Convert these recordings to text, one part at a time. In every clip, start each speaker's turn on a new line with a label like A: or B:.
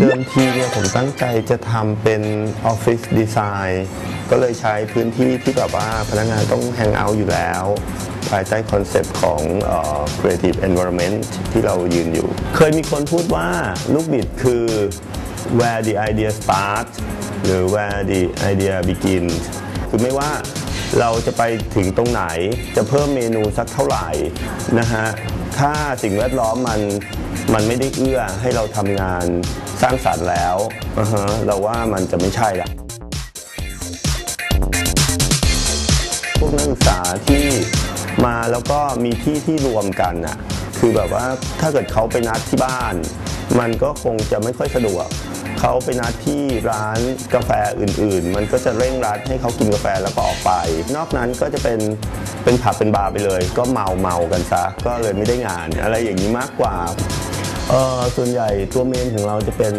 A: เดิมทีเนี่ยผมตั้งใจจะทำเป็นออฟฟิศดีไซน์ก็เลยใช้พื้นที่ที่แบบว่าพนักงานต้องแฮงเอาท์อยู่แล้ว ภายใต้คอนเซปต์ของเอ่อ creative environment ที่เรายืนอยู่ เคยมีคนพูดว่าลูกบิดคือ where the idea starts หรือ where the idea begins คือไม่ว่าเราจะไปถึงตรงไหนจะเพิ่มเมนูสักเท่าไหร่นะฮะ ถ้าสิ่งแวดล้อมมันมันไม่ได้เอื้อให้เราทำงานสร้างสรรค์แล้วอ่าฮะเราว่ามันจะไม่ใช่ละพวกนักศึกษาที่มาแล้วก็มีที่ที่รวมกันน่ะคือแบบว่าถ้าเกิดเขาไปนัดที่บ้าน มันก็คงจะไม่ค่อยสะดวก เขาไปนัดที่ร้านกาแฟอื่นๆ มันก็จะเร่งรัดให้เขากินกาแฟแล้วก็ออกไป นอกนั้นก็จะเป็นเป็นผับเป็นบาร์ไปเลย ก็เมาเมากันซะก็เลยไม่ได้งาน อะไรอย่างนี้มากกว่าเออส่วนใหญ่ตัวเมนของเราจะเป็น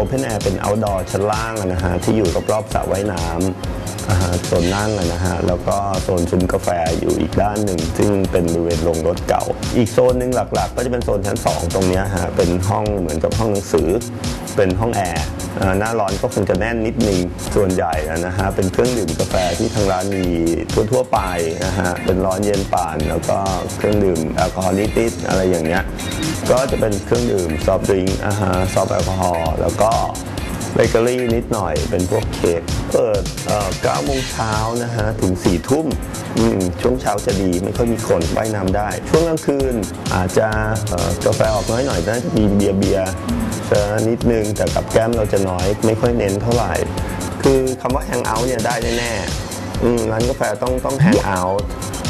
A: Open Air เป็น Outdoor ชั้นล่างนะฮะที่อยู่รอบๆสระว่ายน้ำ อ่าฮะโซนนั่งนะฮะแล้วก็โซนซุ้มกาแฟอยู่อีกด้านหนึ่ง ซึ่งเป็นบริเวณโรงรถเก่า อีกโซนหนึ่งหลักๆ ก็จะเป็นโซนชั้น 2 ตรงนี้ฮะเป็นห้องเหมือนกับห้องหนังสือ เป็นห้องแอร์หน้าร้อนก็คงจะแน่นนิดนึงส่วนใหญ่อะนะฮะเป็นเครื่องดื่มกาแฟที่ทางร้านมีทั่วๆไปนะฮะเป็นร้อนเย็นป่านแล้วก็เครื่องดื่มแอลกอฮอล์นิดๆอะไรอย่างเงี้ยก็จะเป็นเครื่องดื่มซอฟต์ดริงก์อาหารซอฟต์แอลกอฮอล์แล้วก็ เบเกอรี่นิดหน่อยเป็นพวกเค้กเปิดเอ่อ9โมงเช้านะฮะ ถึง 4 ทุ่มมช่วงเช้าจะดีไม่ค่อยมีคนว่ายน้ำได้ ช่วงกลางคืนอาจจะกาแฟออกน้อยหน่อยน่าจะมีเบียร์เบียร์จะนิดนึง แต่กับแก้มเราจะน้อยไม่ค่อยเน้นเท่าไหร่ คือคำว่าแฮงเอาท์เนี่ยได้แน่ๆร้านกาแฟต้องต้องแฮงเอาท์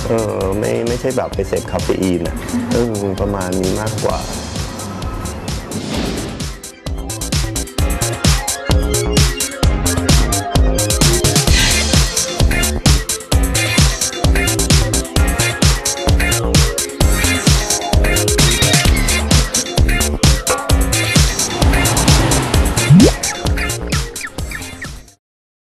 A: เออไม่ไม่ใช่แบบไปเสพคาเฟอีนอะเออประมาณนี้มากกว่า